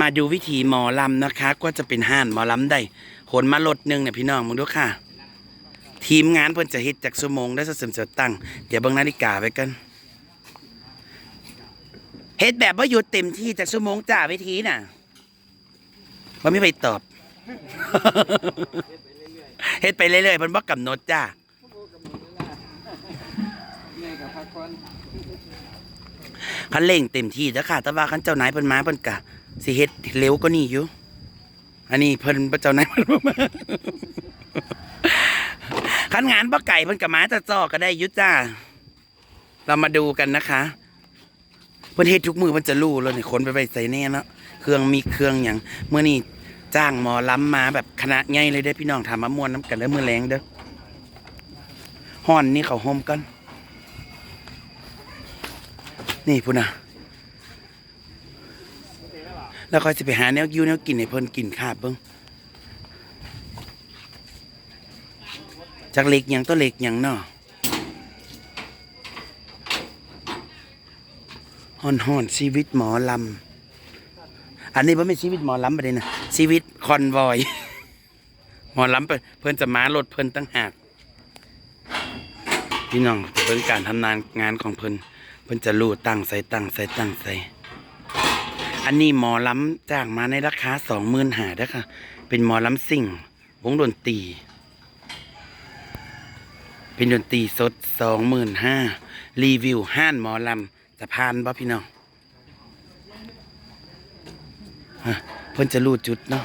มาดูวิธีหมอลำนะคะ ก็จะเป็นห้านหมอลำได้ขนมาลดหนึ่งเนี่ยพี่น้องมึงดูค่ะ ทีมงานเพิ่นจะเฮ็ดจากชั่วโมงได้สักสมเสตั้ง เดี๋ยวเบิ่งนาฬิกาไว้กันเฮ็ดแบบว่าหยุดเต็มที่จากชั่วโมงจ้าวิธีน่ะว่าไม่ไปตอบเฮ็ดไปเรื่อยๆเพิ่นบ่กำหนดจ้ากับพักผ่อนคันเร่งเต็มที่แล้วค่ะ แต่ว่าคันเจ้านายเพิ่นมาเพิ่นกะ สิเฮ็ดเร็วกว่านี้อยู่ อันนี้เพิ่นเจ้านายเพิ่นมาคันงานบ่ไก่เพิ่นก็มาจะจอก็ได้ยู่จ้า เรามาดูกันนะคะ เพิ่นเฮ็ดทุกมือเพิ่นจะรู้แล้วนี่คนไปไปใส่แน่เนาะเครื่องมีเครื่องหยังเมื่อนี้จ้างหมอล้ำมาแบบคณะใหญ่เลยเด้พี่น้องถามมามวนน้ำกันแล้วมือแรงเด้อฮ้อนนี่เขาห่มกัน นี่พุ่นนะ แล้วค่อยสิไปหาแนวอยูแนวกินให้เพิ่นกินคาบเบิ่งจากเล็กหยังตัวเล็กหยังเนาะฮอนฮอนชีวิตหมอลำ อันนี้บ่ไม่นชีวิตหมอลำประเด็นนะชีวิตคอนวอย หมอลำเพิ่นเพิ่นจะมารถเพิ่นตั้งหาก พี่น้องเพิ่นการทำงานงานของเพิ่นเพิ่นจะรู้ตั้งใส่ตั้งใส่ตั้งใส่ อันนี้หมอลำจ้างมาในราคาสองหมื่นหาด้ค่ะ เป็นหมอลำซิ่ง วงดนตรี เป็นดนตรีสดสองหมื่นห้ารีวิวห้านหมอลำจะพานบ่พี่น้องฮะเพิ่นจะรู้จุดเนาะ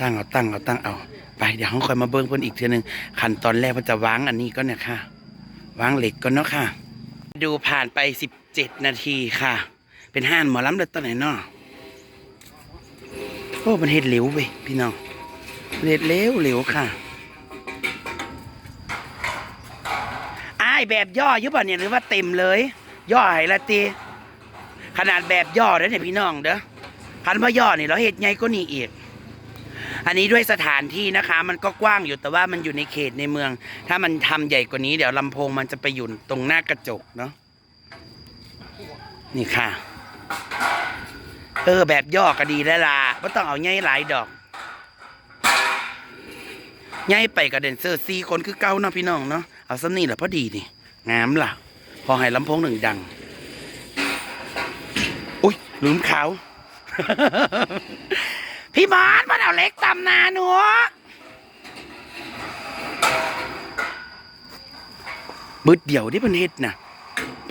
ตั้งเอาตั้งเอาตั้งเอา ไปเดี๋ยวเขาคอยมาเบิ้งเพิ่นอีกเทีนึงขั้นตอนแรกเพิ่นจะวางอันนี้ก็เนี่ยค่ะวางเหล็กก่อนเนาะค่ะ ดูผ่านไปสิบเจ็ดนาทีค่ะ เป็นห้านหมอลำเลือดต้นไหนเนาะโอ้มันเห็ดเหลวเว้ยพี่น้องเห็ดเหลวเหลวค่ะอายแบบย่อยุบอะเนี่ยหรือว่าเต็มเลย ย่อให้ละตีขนาดแบบย่อเด้อเนี่ยพี่น้องเด้อคันว่าย่อนี่ยเราเห็ดไงก็นี่อีกอันนี้ด้วยสถานที่นะคะมันก็กว้างอยู่แต่ว่ามันอยู่ในเขตในเมือง ถ้ามันทำใหญ่กว่านี้เดี๋ยวลำโพงมันจะไปอยู่ตรงหน้ากระจกเนาะนี่ค่ะ เออ แบบย่อก็ดีแล้วล่ะไม่ต้องเอาใหญ่หลายดอกใหญ่ไปกับเดนเซอร์ซีคนคือเก้าเนาะพี่น้องเนาะเอาซะนี่แหละพอดีนี่งามล่ะ พอให้ลำโพงหนึ่งดังอุ้ยลืมเขาพี่มอนมันเอาเล็กตำนาหนูบึดเดี่ยวที่เพิ่นเฮ็ดน่ะ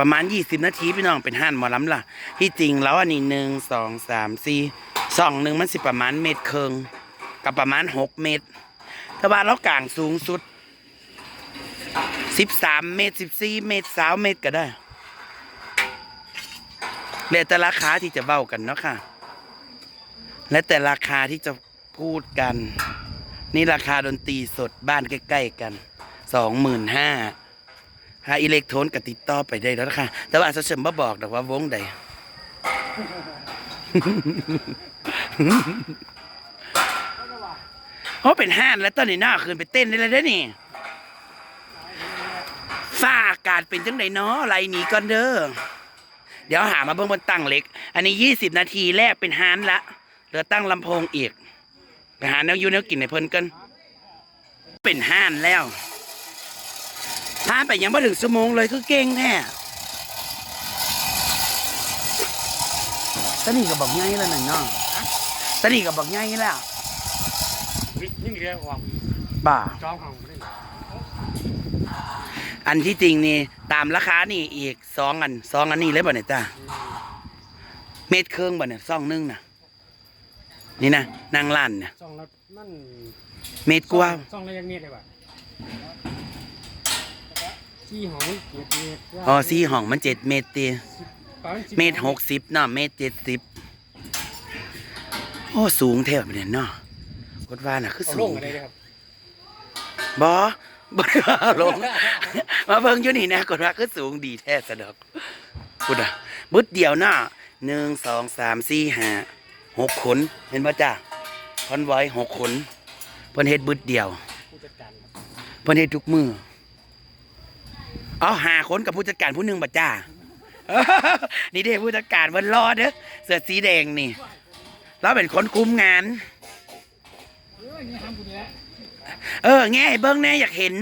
ประมาณยี่สิบนาทีพี่น้องเป็นห้านหมอลำล่ะ ที่จริงแล้วอันนี้หนึ่งสองสามสี่สองหนึ่งมันสิประมาณเมตรเคิงกับประมาณหกเมตรถ้าว่าเรากลางสูงสุดสิบสามเมตรสิบสี่เมตรสามเมตรก็ได้แล้วแต่ราคาที่จะเว้ากันเนาะค่ะ และแต่ราคาที่จะพูดกัน นี่ราคาดนตรีสดบ้านใกล้ ๆ กันสองหมื่นห้า หาอิเล็กโทรนกับติดต่อไปได้แล้วค่ะแต่ว่าอาจจะเสริมบ่บอกดอกว่าวงใดเขาเป็นห้านแล้วตอนนี้หน้าคืนไปเต้นได้เลยเด้นี่ฝ้าอากาศเป็นจังไดเนาะไรหนีก่อนเด้อเดี๋ยวหามาเบิ่งบนตั้งเล็ก อันนี้ยี่สิบนาทีแรกเป็นฮานละเหลือตั้งลำโพงอีกไปหาแนวอยูแนวกินในเพิ่นกัน เป็นห้านแล้ว ห้านไปยังไม่ถึงชั่วโมงเลยคือเก่งแท้ตอนนี้ก็บอกง่ายแล้วหน่อยเนาะตอนนี้ก็บอกง่ายแล้วยิ่งเรียกออกบ่าจองของเลยอันที่จริงนี่ตามราคานี่อีกสองอันสองอันนี้เลยบ่เนี่ยจ้าเม็ดเครื่องบ่เนี่ยซองหนึงน่ะนี่นะนางล้านเนี่ยจองแล้วมันเม็ดกว่าจองแล้วยังเมียได้ป่ะ ที่หองเกียรติเมียอ๋อสี่ห้องมันเจ็ดเมตรตีประาณ10เมตรหกสิบเนาะเมตรเจ็ดสิบโอ้สูงแทบเนี่ยเนาะกดว่าน่ะคือเอาสูลงงอะไรเลยครับบอบ่ได้ว่าลง มาเบิ่งอยู่นี่นะกดว่าคือสูงดีแท้สะดอกพุดอะบึดเดียวเนาะหนึ่งสองสามสี่ห้าหกขนเห็นป่ะจ้าคอนไว้หกขนเพิ่นเฮ็ดบึดเดียว ผู้จัดการครับเพิ่นเฮ็ดทุกมือ เอาหาคนกับผู้จัดการผู้หนึ่งบ่จ้า นี่เด้ผู้จัดการเพิ่นรอเด้อเสื้อสีแดงนี่ เราเป็นคนคุมงาน เออแง่ให้เบิ้งแน่อยากเห็น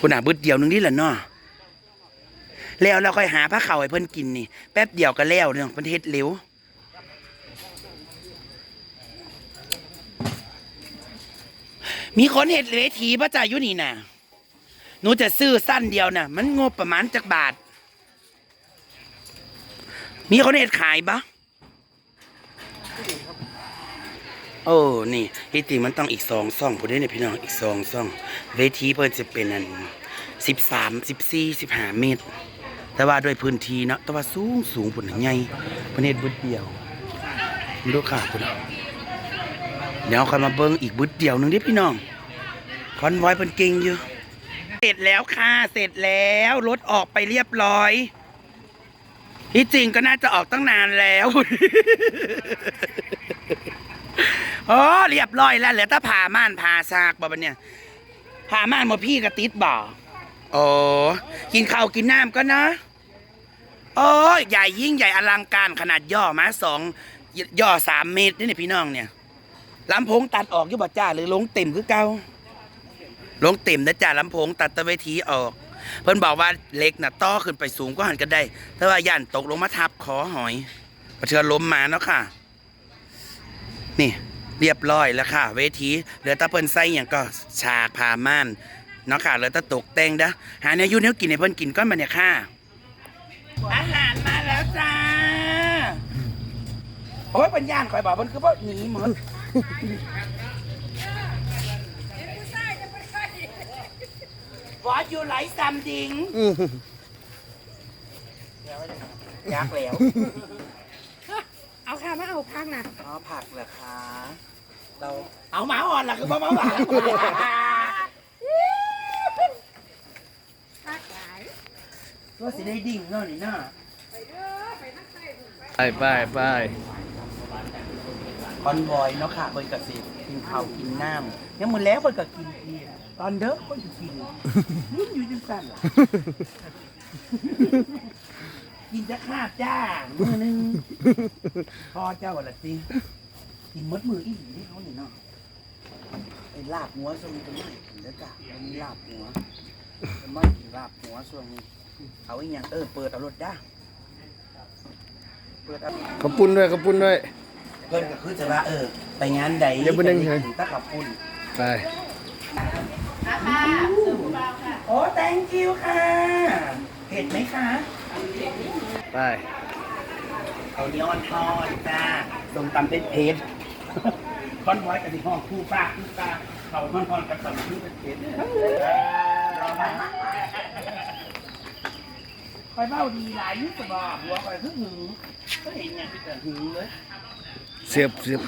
คุณอาบึดเดียวหนึงนี่แหละเนาะแล้วเราค่อยหาผ้าเข่าวให้เพิ่นกินนี่ แป๊บเดียวก็แล้วเนาะเพิ่นเฮ็ดเร็ว มีคนเฮ็ดเวทีพระจ่าอยู่นี่น่ะหนูจะซื้อสั้นเดียวน่ะ มันงบประมาณจักบาท มีคนเฮ็ดขายปะโอ้ นี่ที่จริงมันต้องอีกสองซ่องผู้ได้เนี่ยพี่น้อง อีกสองซ่อง เวทีเพิ่นจะเป็นอันสิบสามสิบสี่สิบห้าเมตร แต่ว่าด้วยพื้นที่เนาะแต่ว่าสูงสูงผุนใหญ่ประเทศบุดเดียวดูขาดพุ่น เดี๋ยวค่อยมาเบิ้งอีกบุดเดียวหนึงดิพี่น้อง คอนไว้เป็นเก่งอยู่ เสร็จแล้วค่ะ เสร็จแล้วรถออกไปเรียบร้อย ที่จริงก็น่าจะออกตั้งนานแล้วโอ้เรียบร้อยแล้วเหลือแต่ผ่าม่านผ่าซากบ่เนี่ยผ่าม่านมาพี่กระติดบ่โอ้กินข้าวกินน้ำก็นะโอ้ยใหญ่ยิ่งใหญ่อลังการขนาดย่อมาสองย่อสามเมตรนี่เนี่ยพี่น้องเนี่ย ลำโพงตัดออกอยู่บ่จ้าหรือลงเต็มคือเก่าลงเต็มนะจ่าลำโพงตัดตะเวทีออก เพิ่นบอกว่าเหล็กน่ะต่อขึ้นไปสูงก็หันกันได้ แต่ว่าย่านตกลงมาทับคอหอยประเทือล้มมาเนาะค่ะ นี่ เรียบร้อยแล้วค่ะ เวทีเหลือแตะเพิ่นใส่อย่างก็ฉากผ้าม่านเนาะค่ะเหลือแตะตกแต่งเด้อหาแนวอยูแนวกินให้เพิ่นกินก้อนมาเนี่ยค่ะอาหารมาแล้วจ้าโอ้ยปัญญาณคอยบอกเพิ่นคือบ่หนีหมด What you like something อยากแล้ว เอาค่ะมาเอาพักนะอ๋อผักเหรอคะ เราเอาหมาอ่อนเหรอคือหมาหมาหวานพักหลายว่าสิได้ดิ่งเนาะนี่เนาะไปไปไป คอนบอยเนาะค่ะเพิ่นก็สิกินข้าวกินน้ำยังมื้อแล้วเพิ่นก็กินอีกตอนเด้อเพิ่นก็กินนี่อยู่จังซั่นล่ะกินจะขาดจ้ามื้อหนึงพอเจ้าละสิกินหมดมืออีหลีเขานี่เนาะไอ้ลาบหัวช่วงนี้ก็ไม่กินแล้วจ้ะมันมีลาบหัวมันไม่กินลาบหัวช่วงนี้เอาอีหยังเออเปิดเอารถด้าเปิดเอา ขอบคุณด้วยขอบคุณด้วย เพิ่นก็คือจะว่าเออ ไปงานใดเดี๋ยวบ่ได้เงินตะขับปุ่นไป โอ้ thank you ค่ะเผ็ดไหมคะ ไป เอาเนี้ยอ่อนทอดจ้าส้มตำเป็นเผ็ดคอนไว้กับที่ห้องคู่ป้าคู่ป้าเขาคอนคอนกับตำคู่เป็นเผ็ดรอมาคอยเบ้าดีหลายนิดจะบอกหัวคอยคือหึงก็เห็นอย่างที่แต่หึงเลย เสียบเสียบ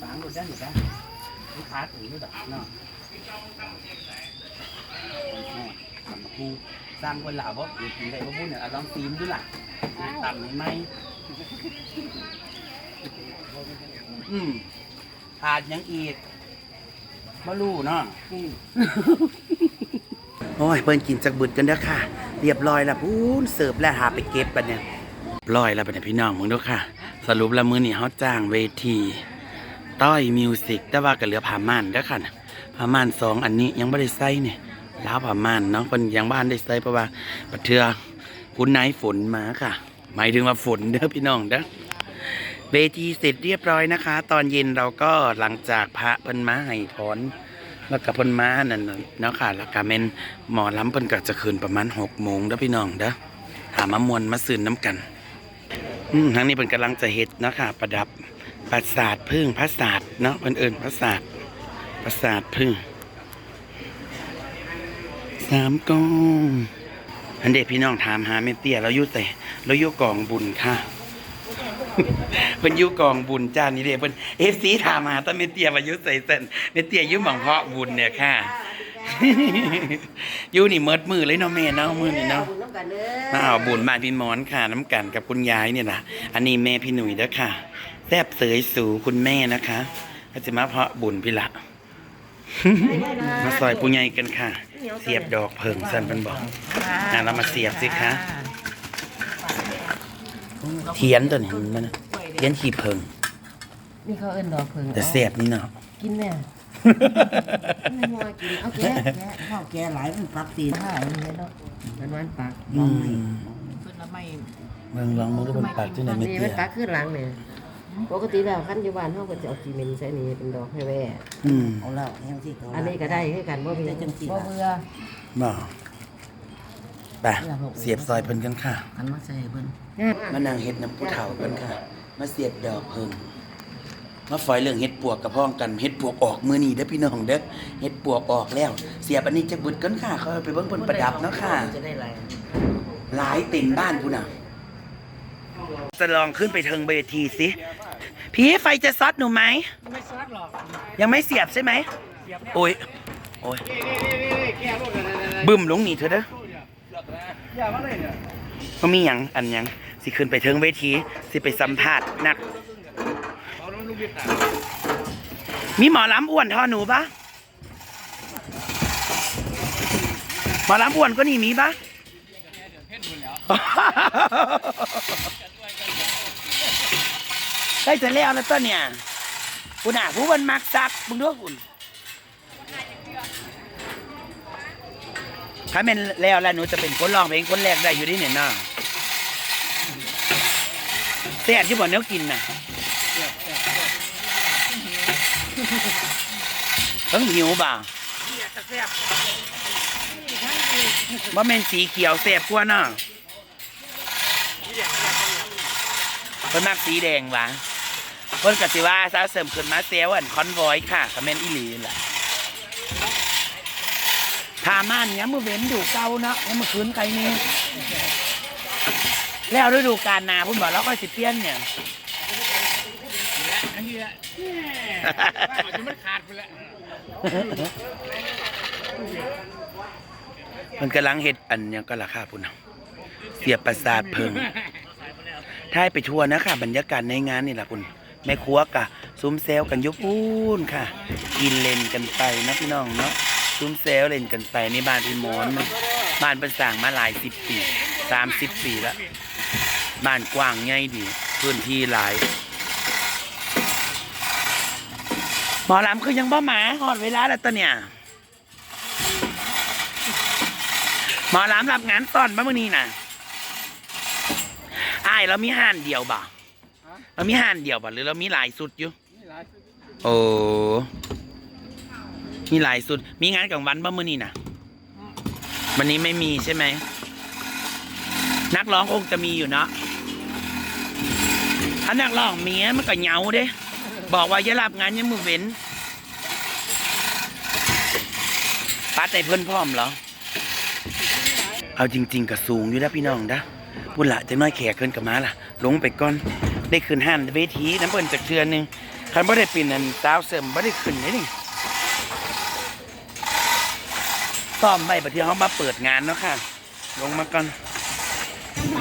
ฝางดูด้านอยู่ด้านลูกค้าถึงด้วยแบบเนาะสำคูสร้างคนหลาบ่เดี๋ยวกินได้บ่พูดเนี่ยเอาลองซีมดูล่ะต่ำไหมอืมขาดหยังอีกมาลู่เนาะโอ้ยเพิ่นกินจากบึดกันเด้อค่ะ เรียบร้อยแล้วพูนเสิร์ฟแล้วหาไปเก็บบัดเนี่ยร้อยแล้วบัดเนี่ยพี่น้องมึงเดูค่ะ สรุปแล้วมือนี้เฮาจ้างเวที ต้อยมิวสิกแต่ว่าก็เหลือผ้าม่านเด้อค่ะผ้าม่านสองอันนี้ยังไม่ได้ใส่เนี่ยล้าวผ้าม่านเนาะเพิ่นยังบ้านได้ใส่เพราะว่าปัดเทือคุณนายฝนมาค่ะ หมายถึงว่าฝนเด้อพี่น้องเด้อเวทีเสร็จเรียบร้อยนะคะ ตอนเย็นเราก็หลังจากพระเพิ่นมาให้พรแล้วก็เพิ่นมานั่นเนาะค่ะแล้วก็แม่นหมอลำเพิ่นก็จะคืนประมาณหกโมงเด้อพี่น้องเด้อหามามวนมาซื้อน้ำกัน ทางนี้เป็นกำลังจะเฮ็ดเนาะค่ะ ประดับปราสาทพึ่งพระศาสตร์เนาะเพิ่นเอิญพระศาสตร์ปราสาทพึ่งสามกองอันเด็กพี่น้องถามหาเมเตียเราอยู่แต่เราอยู่กองบุญค่ะเพิ่นอยู่กองบุญจ้านี่เด้เพิ่นเอฟซีถามหาแต่เมเตียว่าอยู่ใส่เส้นเมเตียอยู่หม่องเพาะบุญเนี่ยค่ะอยู่นี่เมิดมือเลยเนาะแม่เนาะมือนี่เนาะ กันเด้อมาเอาบุญบ้านพี่มอนค่ะ น้ำกันกับคุณยายเนี่ยนะอันนี้แม่พี่หนุ่ยเด้อค่ะแซบเสยสู่คุณแม่นะคะก็จะมาเพาะบุญพี่ละ มาซอยผู้ใหญ่กันค่ะ เสียบดอกเพิงสันเป็นบอกอะเรามาเสียบสิคะเทียนตัวนี้มันนะเทียนขี้เพิงนี่เขาเอิ้นดอกเพิงแต่แซ่บนี่เนาะกินแม่ไม่มัวกินเอาแกะแกะข้าวแกหลายมันปักตีนผ้ามันเลยเนาะ มันวันปากอืมเพิ่นละไม่เมืองลองมือดูมันปากที่ไหนไม่นี่เตี้มันยปากขึ้นหลังเนี่ยปกติแล้วขั้นอยู่บ้านเฮาก็จะเอาซีเมนต์ใส่นี่เป็นดอกให้แว่อืมเอาแล้วแห้งสิเอาอันนี้ก็ได้คือกันบ่มีได้จังสิบ่เบื่อบ่ไปเสียบซอยเพิ่นกันค่ะคันมาใส่เพิ่นมานั่งเฮ็ดน้ำผู้เฒ่ากันค่ะ มาเสียบดอกเพิ่ง มาฝอยเรื่องเฮ็ดปวกกับพ้องกันเฮ็ดปวกออกมื้อนี้เด้อพี่น้องเด้อเฮ็ดปวกออกแล้ว เสียบอันนี้จะบุดกันค่ะเขาเอาไปเบิ่งเพิ่นประดับเนาะค่ะจะได้หลายหลายเต็มบ้านพุ่นน่ะจะลองขึ้นไปเทิงเวทีสิพี่ไฟจะซอดหนูไหมไม่ซอดหรอกยังไม่เสียบใช่ไหมโอ้ยโอ้ยบึ้มลงนี่เถอะเด้อก็มีหยังอันหยังสิขึ้นไปเทิงเวทีสิไปสัมภาษณ์นัก มีหมอลำอ้วนทอหนูปะหมอลำอ้วนก็นี่มีปะใกล้จะแล้วแล้วต้นเนี่ยคุณอะผู้มันมักซักมึงด้วยคุณถ้าเป็นแล้วแล้วหนูจะเป็นคนรองเพลงคนแรกได้อยู่ที่เนี่ยเนาะแซ่บที่บ่เนี้ยกินน่ะ เพิ่งหิวบ่าว่าแม่นสีเขียวแซ่บกว่านาะเพิ่นมักสีแดงว่ะเพิ่นก็สิว่าซาเสริมขึ้นมาเซลอันคอนวอยค่ะก็แม่นอีหลีนั่นล่ะทาม่านเนี้ยมือเว้นดูเก่าเนาะยังมือคืนไกลนี่แล้วฤดูกาลนาพุ่นบอกแล้วก็สิเปลี่ยนเนี่ย อันนี้แหละจะไม่ขาดไปแล้วมันกำลังเฮ็ดอันยังก็ราคาพุ่นน่ะเสียบประสาทเพิงท้ายไปทั่วนะค่ะ บรรยากาศในงานนี่แหละคุณแม่ครัวกะซุ้มเซลกันยุปูนค่ะ กินเล่นกันไปนะพี่น้องเนาะซุ้มเซลเล่นกันไปในบ้านพี่หมอนบ้านเป็นสร้างมาหลายสิบปีสามสิบปีแล้วบ้านกว้างใหญ่ดีพื้นที่หลาย หมอลำคือยังบ่หมาหอดเวลาแล้วตอนเนี่ยหมอลำรับงานตอนบ้ามื่อนี้น่ะอ้ายเรามีห่านเดียวบ่เรามีห่านเดียวบ่หรือเรามีหลายสุดอยู่โอ้มีหลายสุด มีงานกลางวันบ้ามื่อนี้น่ะวันนี้ไม่มีใช่ไหมนักร้องคงจะมีอยู่เนาะถ้านักร้องเมียมันก็เหงาเด้ บอกว่าอย่ารับงานยังมือเว้นปัดในเพื่อนพร้อมเหรอ เอาจริง ๆกับสูงอยู่แล้วพี่น้องนะพุ่นละจะน้อยแขกเกินกับมาล่ะ ลงไปก่อน ได้ขึ้นห้านเวทีน้ำเปิ้นจากเทือนหนึ่งคันบ่ได้ปินอันสาวเสริมบ่ได้ขึ้นเลยนี่ซ้อมไว้ประเดี๋ยวเขามาเปิดงานเนาะค่ะ ลงมาก่อน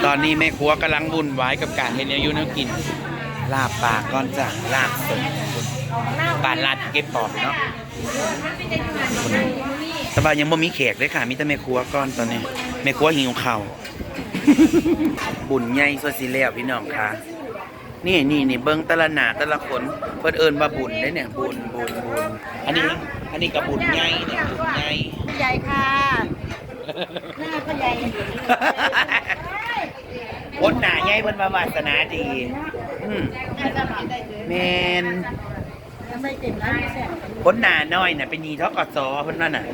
ตอนนี้แม่ครัวกำลังวุ่นวายกับการเห็นอายุแนวกิน ลาบปากก่อนจ้ะลาบสดปานลาดเก็บปอบเนาะสบายยังบ่มีแขกเลยค่ะมีแต่แม่ครัวก่อนตอนนี้แม่ครัวหิวข้าวบุญใหญ่ส่วนสิแล้วพี่น้องค่ะนี่นี่นี่เบิ้งแต่ละหนาแต่ละคนเพิ่นเอิ้นว่าบุญได้เนี่ยบุญบุญบุญอันนี้อันนี้ก็บุญใหญ่เนี่ยบุญใหญ่ใหญ่ค่ะหน้าก็ใหญ่คนหนาใหญ่เพิ่นว่าวาสนาดีอืม แมนไม่เต็มร้านแซ่บคนหนาน้อยน่ะเป็นหนีทกสเพิ่นนั่นน่ะ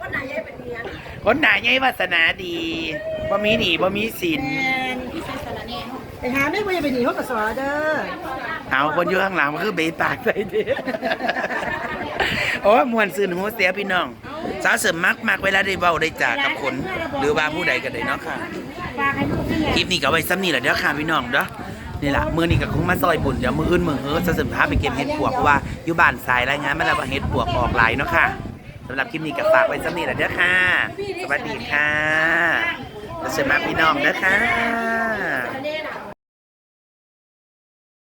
ก็นายใหญ่เป็นเนียนคนหนาใหญ่วาสนาดีบ่มีหนีบ่มีสินไปหาไม่ว่าจะเป็นหนีเขากับสอเด้อเอาคนอยู่ข้างหลังมันคือเบปากใส่เด้โอ้ยมวนซื่นหูเสียพี่น้อง สาวเสริมมักมักเวลาได้เว้าได้จากับคน หรือว่าผู้ใดก็ได้เนาะค่ะ ฝาให้ลูกนี่แหละคลิปนี้ก็เอาไว้ซ้ำนี่แหละเด้อค่ะพี่น้องเด้อนี่แหละมือนี้ก็คงมาซอยบุญเดี๋ยวมืออื่นมือเฮ้อจะสืบพาไปเก็บเห็ดปวกเพราะว่าอยู่บ้านสายรายงานมาแล้วว่าเห็ดปวกออกหลายเนาะค่ะสำหรับคลิปนี้ก็ฝากไว้ซ้ำนี่แหละเด้อค่ะ สวัสดีค่ะแล้วเชิญมาพี่น้องเด้อค่ะ อันนี้น่ะ